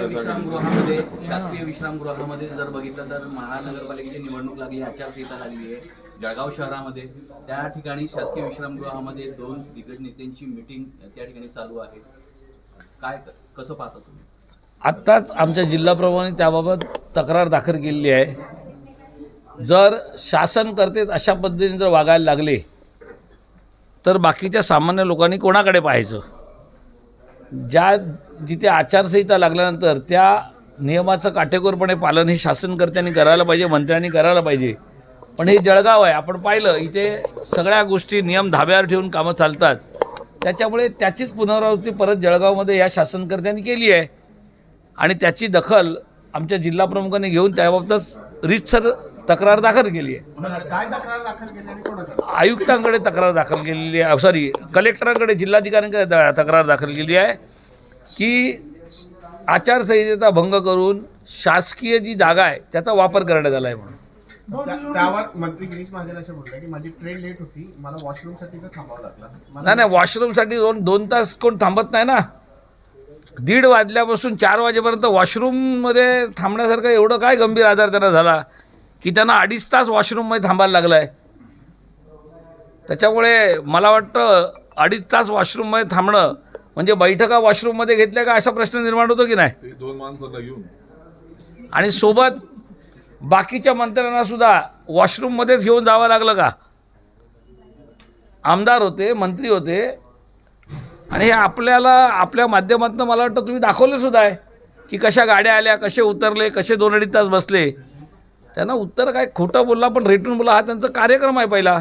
विश्रामगृहामध्ये शासकीय विश्रामगृहामध्ये जर बघितलं तर महानगरपालिकेची निवडणूक लागली आचारसंहिता लागली आहे. जळगाव शहरामध्ये त्या ठिकाणी शासकीय विश्रामगृहामध्ये दोन दिग्गज नेत्यांची मिटिंग त्या ठिकाणी चालू आहे. काय कसं पाहता तुम्ही? आत्ताच आमच्या जिल्हाप्रमुखांनी त्याबाबत तक्रार दाखल केलेली आहे. जर शासन करतेच अशा पद्धतीने जर वागायला लागले तर बाकीच्या सामान्य लोकांनी कोणाकडे पाहायचं? ज्या जिथे आचारसंहिता लागल्यानंतर त्या नियमाचं काटेकोरपणे पालन हे शासनकर्त्यांनी करायला पाहिजे मंत्र्यांनी करायला पाहिजे. पण हे जळगाव आहे. आपण पाहिलं इथे सगळ्या गोष्टी नियम धाब्यावर ठेवून कामं चालतात. त्याच्यामुळे त्याचीच पुनरावृत्ती परत जळगावमध्ये या शासनकर्त्यांनी केली आहे. आणि त्याची दखल आमच्या जिल्हाप्रमुखांनी घेऊन त्याबाबतच रीतसर तक्रार दाखल केली आहे. काय तक्रार दाखल केली आणि कोणाकडे? आयुक्तांकडे तक्रार दाखल केलेली आहे. सॉरी कलेक्टरांकडे जिल्हाधिकाऱ्यांकडे तक्रार दाखल केली आहे की आचारसंहितेचा भंग करून शासकीय जी जागा आहे त्याचा वापर करण्यात आला आहे म्हणून. त्या- त्यावर मंत्री गिरीश महाजन असे बोलले की माझी ट्रेन लेट होती मला वॉशरूमसाठी थांबावं लागलं. नाही नाही वॉशरूमसाठी दोन दोन तास कोण थांबत नाही ना. दीड वाजल्यापासून चार वाजेपर्यंत वॉशरूममध्ये थांबण्यासारखं एवढं काय गंभीर आजार त्यांना झाला? की त्यांना अडीच तास वॉशरूममध्ये थांबायला लागलं आहे त्याच्यामुळे मला वाटतं अडीच तास वॉशरूममध्ये थांबणं म्हणजे बैठका वॉशरूममध्ये घेतल्या का असा प्रश्न निर्माण होतो की नाही? दोन माणसांना घेऊन. आणि सोबत बाकीच्या मंत्र्यांना सुद्धा वॉशरूममध्येच घेऊन जावं लागलं का? आमदार होते मंत्री होते. आणि हे आपल्याला आपल्या माध्यमातून मला वाटतं तुम्ही दाखवले सुद्धा आहे की कशा गाड्या आल्या कसे उतरले कसे दोन अडीच तास बसले. त्यांना उत्तर काय? खोटं बोलला पण रेटून बोला हा त्यांचा कार्यक्रम आहे पहिला.